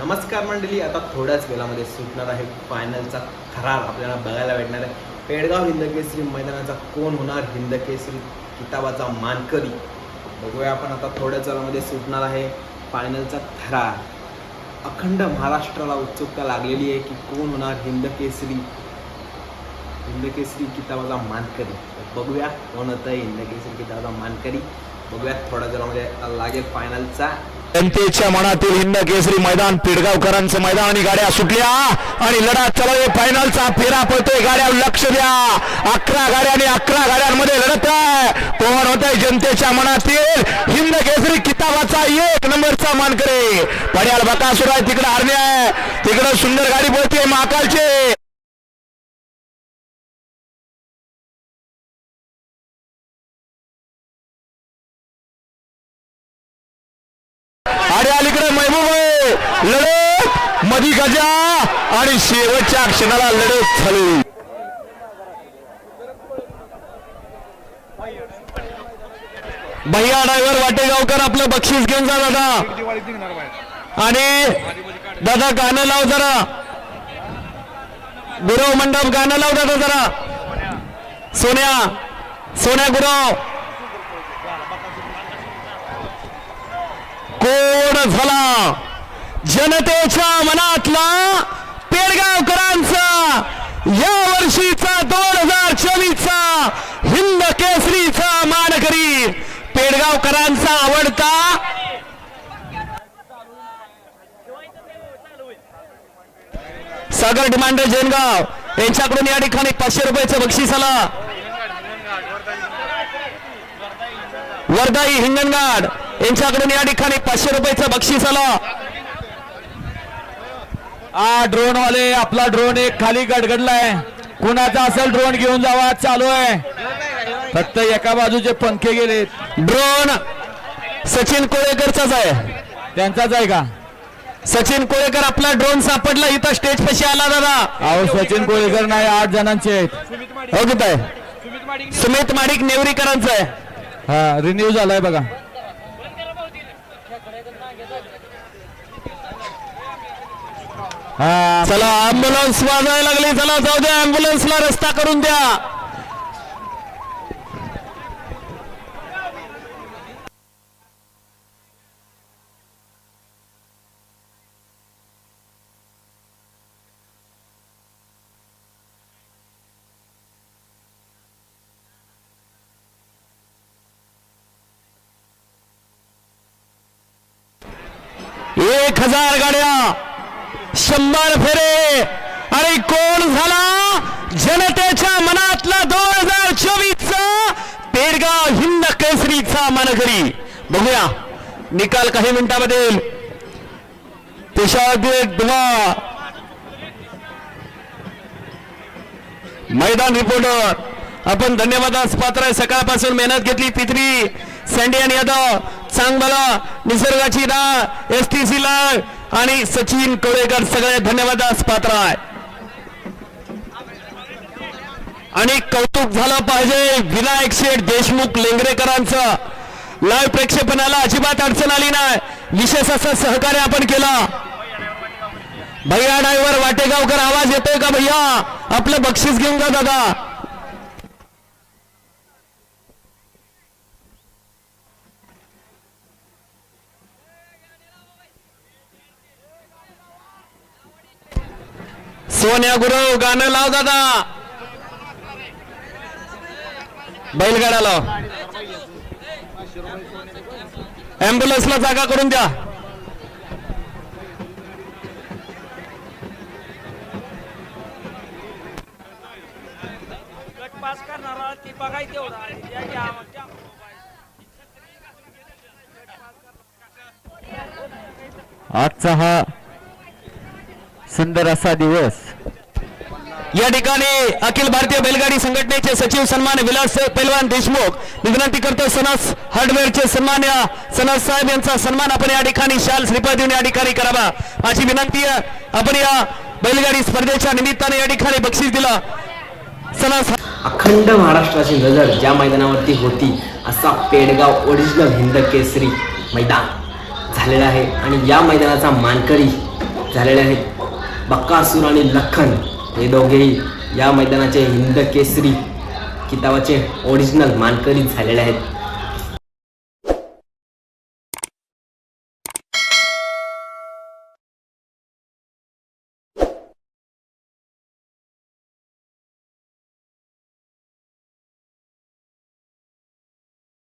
नमस्कार मंडळी आता थोड्याच वेळामध्ये सुटणार आहे फायनलचा खरार आपल्याला बघायला भेटणार आहे. पेडगाव हिंदकेसरी मैदानाचा कोण होणार? हिंदकेसरी किताबाचा मानकरी. बघूया आपण आता थोड्याच वेळामध्ये सुटणार आहे फायनलचा थरार अखंड महाराष्ट्राला उत्सुकता लागलेली आहे की कोण होणार? हिंदकेसरी. हिंदकेसरी किताबाचा मानकरी. बघूया कोण होतं हिंदकेसरी किताबाचा मानकरी. बघूया थोड्याच वेळामध्ये लागेल फायनलचा जनतेच्या मनातील हिंद केसरी मैदान पिडगावकरांचं मैदान आणि गाड्या सुटल्या आणि लढा चालू फायनलचा फेरा पळतोय गाड्या लक्ष द्या. अकरा गाड्या आणि अकरा गाड्यांमध्ये लढत आहे. कोण होत आहे जनतेच्या मनातील हिंद केसरी किताबाचा एक नंबरचा मानकरी? पड्याल बकासूर आहे तिकडे हरणे आहे. तिकडे सुंदर गाडी पळते महाकालचे. लढत! मधी गजा! आणि शेवटच्या क्षणाला लढत झाली. भैया ड्रायव्हर वाटेगावकर आपलं बक्षीस घेऊन जा दादा. आणि दादा गाणं लाव जरा. गुरव मंडप गाणं लाव दादा जरा. सोन्या सोन्या गुरव. कोण झाला? जनतेच्या मनातला पेडगावकरांचा या वर्षीचा दोन हजार चोवीसचा हिंद केसरीचा मानकरी पेडगावकरांचा आवडता सागर डिमांडर जेनगाव. यांच्याकडून या ठिकाणी पाचशे रुपयाचं बक्षीस आलं. वर्धाई हिंगणघाट. यांच्याकडून या ठिकाणी पाचशे रुपयाचं बक्षीस आलं. हा ड्रोन वाले आपला ड्रोन एक खाली गडगडलाय. कुणाचा असेल ड्रोन घेऊन जावा चालू आहे. फक्त एका बाजूचे पंखे गेलेत. ड्रोन सचिन कोळेकरचाच आहे. त्यांचाच आहे का? सचिन कोळेकर आपला ड्रोन सापडला इथं स्टेज पशी आला दादा. अहो सचिन कोळेकर नाही आठ जणांचे आहेत. हो किती आहे सुमित माडिक नेवरीकरांचं आहे. हा रिन्यू झालाय बघा. चला अँब्युलन्स वाजायला लागली. चला जाऊ द्या. अँब्युलन्सला रस्ता करून द्या. एक हजार गाड्या. शंभर फेरे. अरे कोण झाला? जनतेच्या मनातला दोन हजार चोवीसचा पेरगाव हिंद केसरीचा मानकरी. बघूया. निकाल काही मिनिटांमध्ये धुवा. मैदान रिपोर्टर आपण धन्यवादास पात्र आहे. सकाळपासून मेहनत घेतली पित्री आणि यादव चांगला निसर्गाची दा एस टी सी आणि सचिन कोळेकर सगळे धन्यवादास पात्र आहे. आणि कौतुक झालं पाहिजे विनायक शेठ देशमुख लेंगरेकरांचं. लाईव्ह प्रेक्षेपणाला अजिबात अडचण आली नाही. विशेष असं सहकार्य आपण केलं. भैया ड्रायव्हर वाटेगावकर आवाज येतोय का भैया? आपलं बक्षीस घेऊन जा दादा. सोन्या गुरु गाणं लाव दादा. बैलगाडा लाव. ऍम्ब्युलन्सला जागा करून द्या. आजचा हा सुंदर असा दिवस. या ठिकाणी अखिल भारतीय बैलगाडी संघटनेचे सचिव सन्मान विलास पैलवान देशमुख विनंती करतो सनस हार्डवेअरचे सन्मान सनस साहेब यांचा सन्मान आपण या ठिकाणी शाल श्रीपाद देऊन या ठिकाणी करावा. माझी विनंती आहे आपण या बैलगाडी स्पर्धेच्या निमित्ताने या ठिकाणी बक्षीस दिलं. सनस अखंड महाराष्ट्राची नजर ज्या मैदानावरती होती असा पेडगाव ओरिजिनल हिंद केसरी मैदान झालेला आहे. आणि या मैदानाचा मानकरी झालेला आहे बक्कासूर आणि लखन. हे दोघेही या मैदानाचे हिंद केसरी किताबाचे ओरिजिनल मानकरी झालेले आहेत.